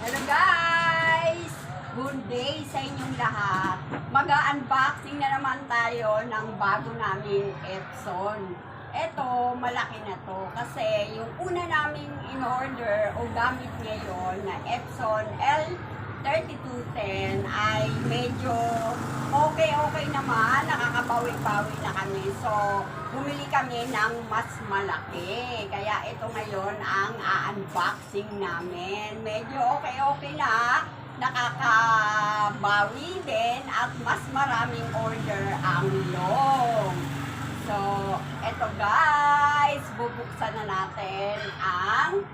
Hello guys! Good day sa inyong lahat. Mag-unboxing na naman tayo ng bago naming Epson. Ito, malaki na to kasi yung una naming in-order o gamit ngayon na Epson L3210 ay medyo okay-okay naman, nakakabawi-bawi na kami. So, bumili kami ng mas malaki. Kaya ito ngayon ang a-unboxing namin. Medyo okay-okay na, nakakabawi din at mas maraming order ang long. So, eto guys, bubuksan na natin ang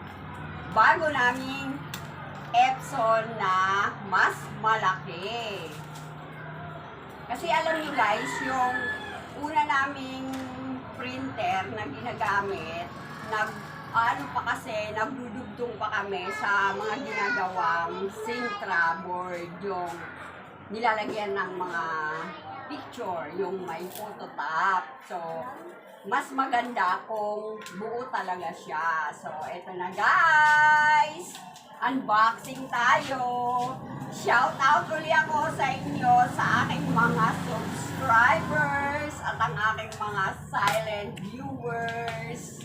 bago naming Epson na mas malaki. Kasi alam niyo guys, yung una naming printer na ginagamit, nag ano pa kasi, nagdudugtong pa kami sa mga ginagawang Sintra board, yung nilalagyan ng mga picture, yung may phototop. So, mas maganda kung buo talaga siya. So, eto na guys! Unboxing tayo! Shout out ulit ako sa inyo, sa aking mga subscribers at ang aking mga silent viewers.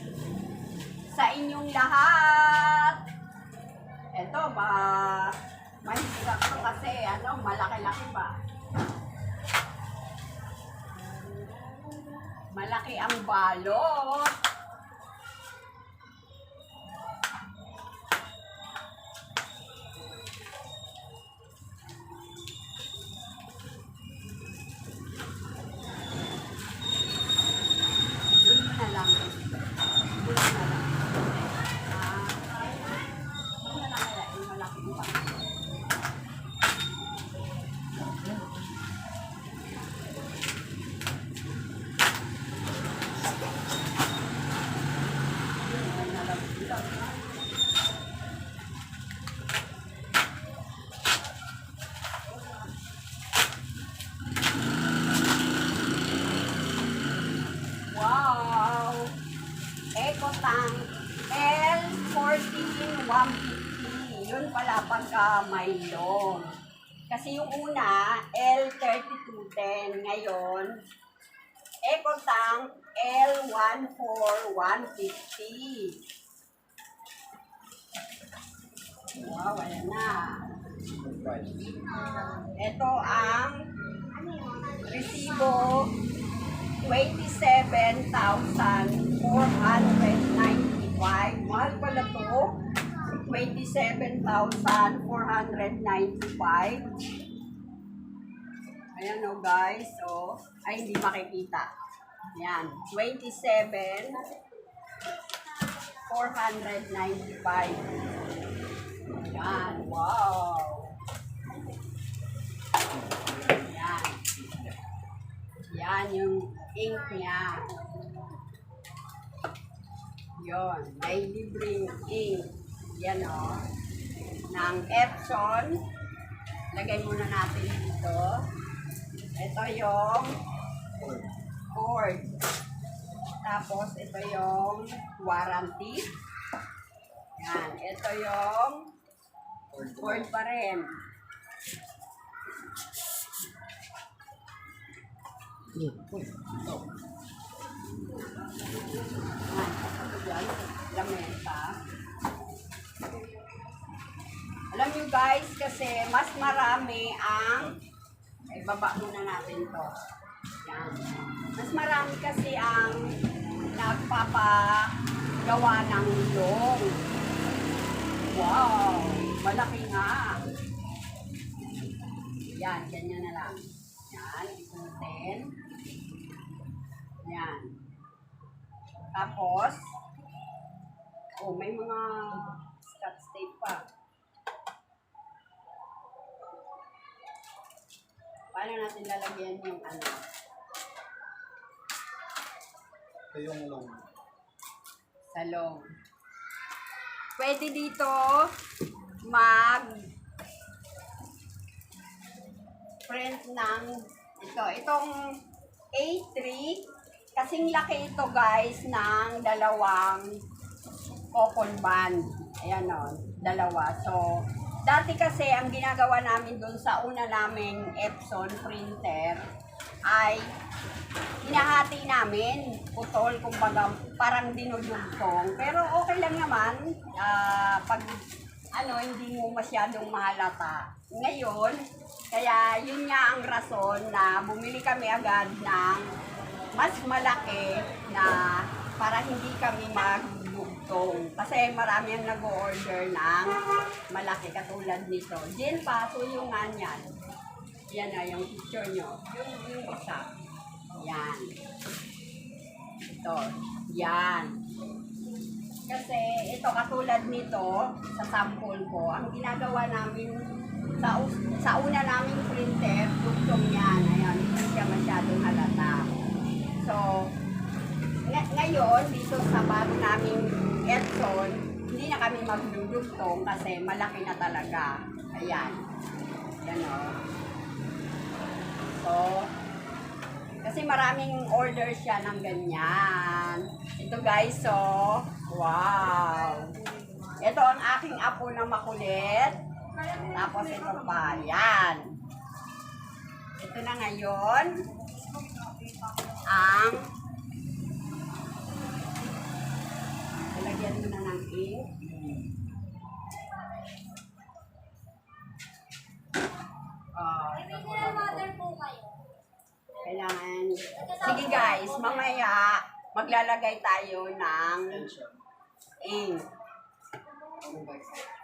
Sa inyong lahat! Eto, ba, mahirap to kasi ano, malaki-laki pa. Malaki ang balot. Doon mo na lang. Doon mo na lang. Ah, doon na lang kaya, yung malaki pa. Doon na lang. Doon. Wow! EcoTank L14150. Yun pala pagka may loan. Kasi yung una, L3210. Ngayon, EcoTank L14150. Wow, wala na. Ito ang resibo 27,495. Mahal pala to. 27,495. Ayan o guys. So, ay hindi makikita. Ayan. 27,495. Ayan. Wow. Ayan. Yan yung ink niya. Yon, may libreng ink. Yan o. Ng Epson. Lagay muna natin dito. Ito yung cord. Tapos ito yung warranty. Yan. Ito yung cord pa rin. Lamesa. Alam nyo guys, kasi mas marami ang ay muna natin to. Yan. Mas marami kasi ang nagpapagawa ng long. Wow! Malaki nga. Yan, ganyan na lang. Yan, isutin. Yan. Tapos, oh, may mga scotch tape pa. Paano natin lalagyan yung ano? Ito yung long. Salong. Pwede dito mag print ng ito. Itong A3, kasing laki ito guys ng dalawang coupon band. Ayan o, dalawa. So, Dati kasi ang ginagawa namin doon sa una naming Epson printer ay hinahati namin putol kumbaga parang dinudugtong pero okay lang naman ah, pag ano hindi mo masyadong mahalata ngayon kaya yun nga ang rason na bumili kami agad ng mas malaki na para hindi kami magdugtong kasi marami ang nag-order ng malaki katulad nito Jen pa tuyungan yan yan na yung picture nyo. Yung, yung isa. Yan. Ito. Yan. Kasi ito katulad nito sa sample ko, ang ginagawa namin sa, sa una naming printer, duktong yan. Ayan, hindi siya masyadong halata. So, nga- ngayon, dito sa bago naming Epson, hindi na kami magdudugtong kasi malaki na talaga. Ayan. Yan o. So, kasi maraming order siya ng ganyan. Ito guys, so, wow. Ito ang aking apo na makulit. Tapos ito pa, yan. Ito na ngayon, ang Lalagyan mo na ng ink. Ah, Mineral water po kayo. Kailangan, sige guys, mamaya maglalagay tayo ng ink. Ano?